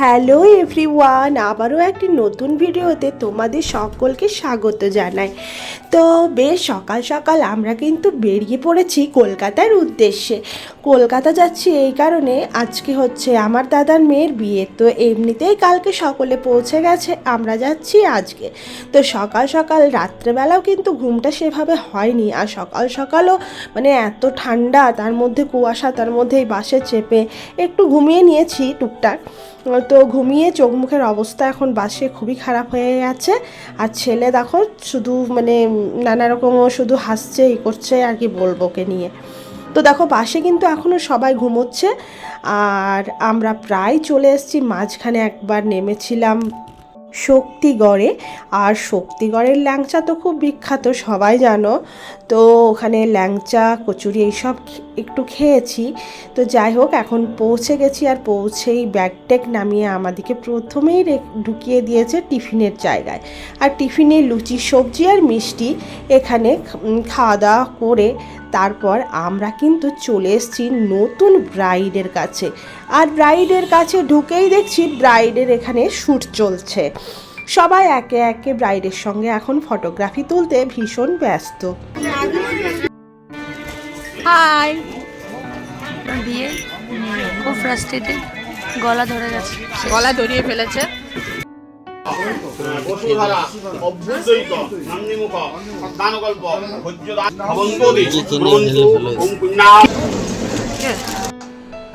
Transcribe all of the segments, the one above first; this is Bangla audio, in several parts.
হ্যালো এভরিওয়ান, আবারও একটি নতুন ভিডিওতে তোমাদের সকলকে স্বাগত জানাই। তো বেশ সকাল সকাল আমরা কিন্তু বেরিয়ে পড়েছি কলকাতার উদ্দেশ্যে। কলকাতা যাচ্ছি এই কারণে আজকে হচ্ছে আমার দাদার মেয়ের বিয়ে। তো এমনিতেই কালকে সকলে পৌঁছে গেছে, আমরা যাচ্ছি আজকে। তো সকাল সকাল, রাত্রেবেলাও কিন্তু ঘুমটা সেভাবে হয়নি। আর সকাল সকালও মানে এত ঠান্ডা, তার মধ্যে কুয়াশা, তার মধ্যে এই বাসে চেপে একটু ঘুমিয়ে নিয়েছি টুকটাক। তো ঘুমিয়ে চোখ মুখের অবস্থা এখন বাসে খুবই খারাপ হয়ে গেছে। আর ছেলে দেখো শুধু মানে নানা রকম শুধু হাসছে, ই করছে আর কি বলব ওকে নিয়ে। তো দেখো বাসে কিন্তু এখনও সবাই ঘুমোচ্ছে। আর আমরা প্রায় চলে এসেছি, মাঝখানে একবার নেমেছিলাম শক্তিগড়ে। আর শক্তিগড়ের ল্যাংচা তো খুব বিখ্যাত, সবাই জানো। তো ওখানে ল্যাংচা, কচুরি, এইসব একটু খেয়েছি। তো যাই হোক, এখন পৌঁছে গেছি আর পৌঁছেই ব্যাগ নামিয়ে আমাদেরকে প্রথমেই ঢুকিয়ে দিয়েছে টিফিনের জায়গায়। আর টিফিনে লুচি, সবজি আর মিষ্টি এখানে খাওয়া দাওয়া করে তারপর আমরা কিন্তু চলে এসেছি নতুন ব্রাইডের কাছে। আর ব্রাইডের কাছে ঢুকেই দেখছি ব্রাইডের এখানে শ্যুট চলছে। সবাই একে একে ব্রাইডের সঙ্গে এখন ফটোগ্রাফি তুলতে ভীষণ ব্যস্ত। হাই দিয়ে খুব ফ্রাস্ট্রেটেড গলা ধরে গেছে। গলা ধরিয়ে ফেলেছে। বসুধারা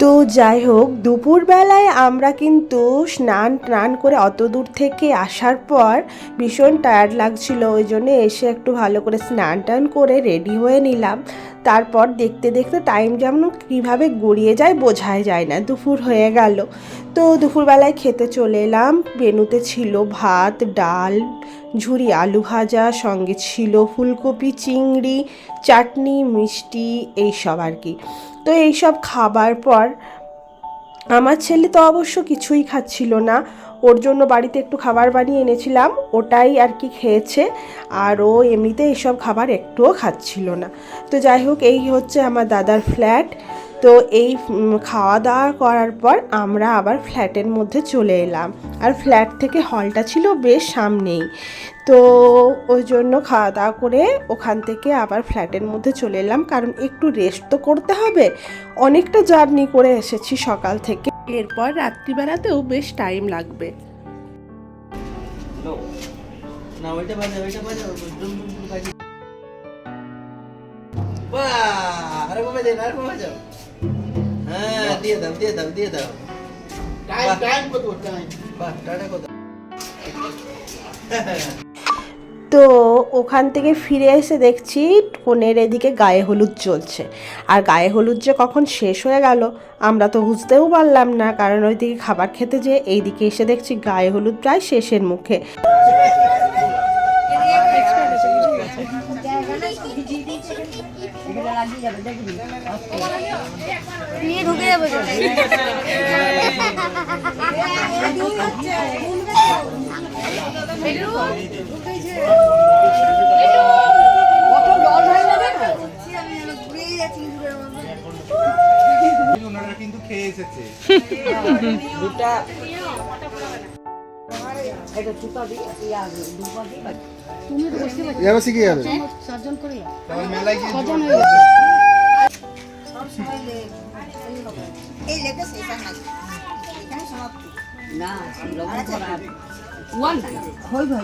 তো যাই হোক, দুপুরবেলায় আমরা কিন্তু স্নান টান করে অত দূর থেকে আসার পর ভীষণ টায়ার্ড লাগছিল। ওই জন্য এসে একটু ভালো করে স্নান টান করে রেডি হয়ে নিলাম। তারপর দেখতে দেখতে টাইম যেমন কীভাবে গড়িয়ে যায় বোঝাই যায় না। দুপুর হয়ে গেল। তো দুপুরবেলায় খেতে চলে এলাম। মেনুতে ছিল ভাত, ডাল, ঝুরি আলু ভাজা, সঙ্গে ছিল ফুলকপি, চিংড়ি, চাটনি, মিষ্টি, এইসব আর কি। তো এইসব খাবার পর আমার ছেলে তো অবশ্য কিছুই খাচ্ছিল না। ওর জন্য বাড়িতে একটু খাবার বানিয়ে এনেছিলাম, ওটাই আর কি খেয়েছে। আর ও এমনিতে এইসব খাবার একটুও খাচ্ছিল না। তো যাই হোক, এই হচ্ছে আমার দাদার ফ্ল্যাট। তো এই খাওয়া দাওয়া করার পর আমরা আবার ফ্ল্যাটের মধ্যে চলে এলাম। আর ফ্ল্যাট থেকে হলটা ছিল বেশ সামনেই। তো ওই জন্য খাওয়া দাওয়া করে ওখান থেকে আবার ফ্ল্যাটের মধ্যে চলে এলাম। কারণ একটু রেস্ট তো করতে হবে। অনেকটা জার্নি করে এসেছি সকাল থেকে। এরপর রাত্রিবেলাতেও বেশ টাইম লাগবে। না ওইটা বাজে ওইটা বাজে ডুম ডুম ডুম বাজে। বাহ! আরে বাবা দে আরে বাবা যাও হ্যাঁ দিয়ে দাও দিয়ে দাও দিয়ে দাও। টাইম টাইম কত টাইম বাহ টাটা কত? তো ওখান থেকে ফিরে এসে দেখছি কনের এদিকে গায়ে হলুদ চলছে আর গায়ে হলুদ যে কখন শেষ হয়ে গেল, আমরা তো বুঝতেও পারলাম না। কারণ ওইদিকে খাবার খেতে যে এইদিকে এসে দেখছি গায়ে হলুদ প্রায় শেষের মুখে। ঢুকে কিন্তু খেয়ে এসেছে দুটা শিখে যাবে। তারপর মেলায় গিয়ে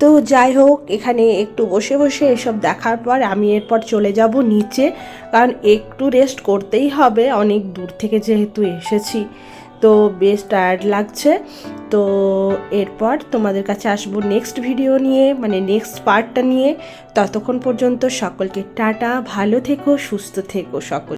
তো যাই হোক এখানে একটু বসে বসে এসব দেখার পর আমি এরপর চলে যাব নিচে কারণ একটু রেস্ট করতেই হবে অনেক দূর থেকে যেহেতু এসেছি। তো বেশ টায়ার্ড লাগছে। তো এরপর তোমাদের কাছে আসব নেক্সট ভিডিও নিয়ে মানে নেক্সট পার্টটা নিয়ে। ততক্ষণ পর্যন্ত সকলকে টাটা ভালো থেকো সুস্থ থেকো সকল।